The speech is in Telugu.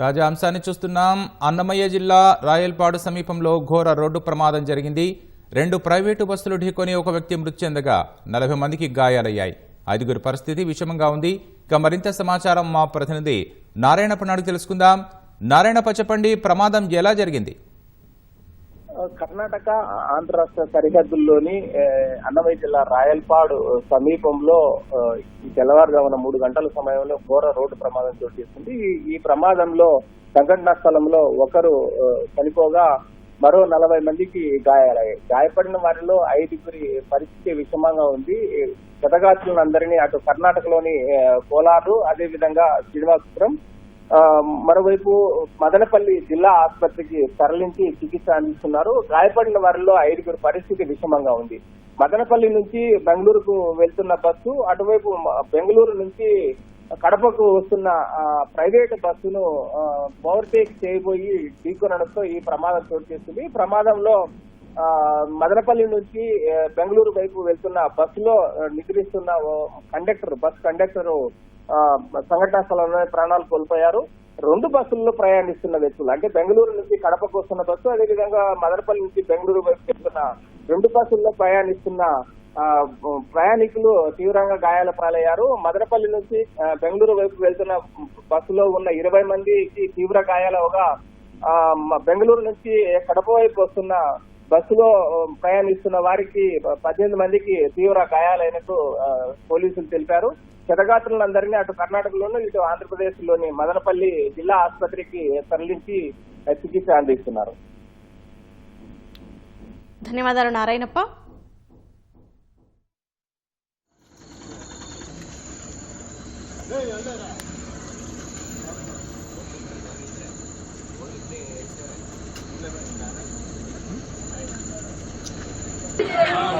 తాజా అంశాన్ని చూస్తున్నాం. అన్నమయ్య జిల్లా రాయల్పాడు సమీపంలో ఘోర రోడ్డు ప్రమాదం జరిగింది. రెండు ప్రైవేటు బస్సులు ఢీకొని ఒక వ్యక్తి మృతి చెందగా నలభై మందికి గాయాలయ్యాయి. ఐదుగురి పరిస్థితి విషమంగా ఉంది. ఇక మరింత సమాచారం మా ప్రతినిధి నారాయణప్ప నాడు తెలుసుకుందాం. నారాయణప్ప చెప్పండి ప్రమాదం ఎలా జరిగింది? కర్ణాటక ఆంధ్ర రాష్ట్ర సరిహద్దుల్లోని అన్నమయ్య జిల్లా రాయల్పాడు సమీపంలో తెల్లవారుజామున మూడు గంటల సమయంలో ఘోర రోడ్డు ప్రమాదం చోటు చేసుకుంది. ఈ- ప్రమాదంలో సంఘటనా స్థలంలో ఒకరు చనిపోగా మరో నలభై మందికి గాయాలయ్యాయి. గాయపడిన వారిలో ఐదుగురి పరిస్థితి విషమంగా ఉంది. అందరినీ అటు కర్ణాటకలోని కోలారు అదేవిధంగా శ్రీనివాసపురం మరోవైపు మదనపల్లి జిల్లా ఆసుపత్రికి తరలించి చికిత్స అందిస్తున్నారు. గాయపడిన వారిలో ఐదుగురు పరిస్థితి విషమంగా ఉంది. మదనపల్లి నుంచి బెంగళూరుకు వెళ్తున్న బస్సు అటువైపు బెంగళూరు నుంచి కడపకు వస్తున్న ప్రైవేట్ బస్సును ఓవర్టేక్ చేయబోయి ఢీకొనడంతో ఈ ప్రమాదం చోటు చేస్తుంది ప్రమాదంలో మదనపల్లి నుంచి బెంగళూరు వైపు వెళ్తున్న బస్సులో నిద్రిస్తున్న కండక్టర్ బస్ కండక్టర్ సంఘటనా స్థలంలోనే ప్రాణాలు కోల్పోయారు. రెండు బస్సుల్లో ప్రయాణిస్తున్న వ్యక్తులు అంటే బెంగళూరు నుంచి కడపకు వస్తున్న బస్సు అదేవిధంగా మదనపల్లి నుంచి బెంగళూరు వైపు వెళ్తున్న రెండు బస్సుల్లో ప్రయాణిస్తున్న ప్రయాణికులు తీవ్రంగా గాయాల పాలయ్యారు. మదనపల్లి నుంచి బెంగళూరు వైపు వెళ్తున్న బస్సులో ఉన్న ఇరవై మందికి తీవ్ర గాయాలవగా బెంగళూరు నుంచి కడప వైపు వస్తున్న బస్సులో ప్రయాణిస్తున్న వారికి పద్దెనిమిది మందికి తీవ్ర గాయాలైనట్టు పోలీసులు తెలిపారు. క్షతగాత్రులందరినీ అటు కర్ణాటకలోను ఇటు ఆంధ్రప్రదేశ్లోని మదనపల్లి జిల్లా ఆసుపత్రికి తరలించి చికిత్స అందిస్తున్నారు. ధన్యవాదాలు నారాయణప్ప.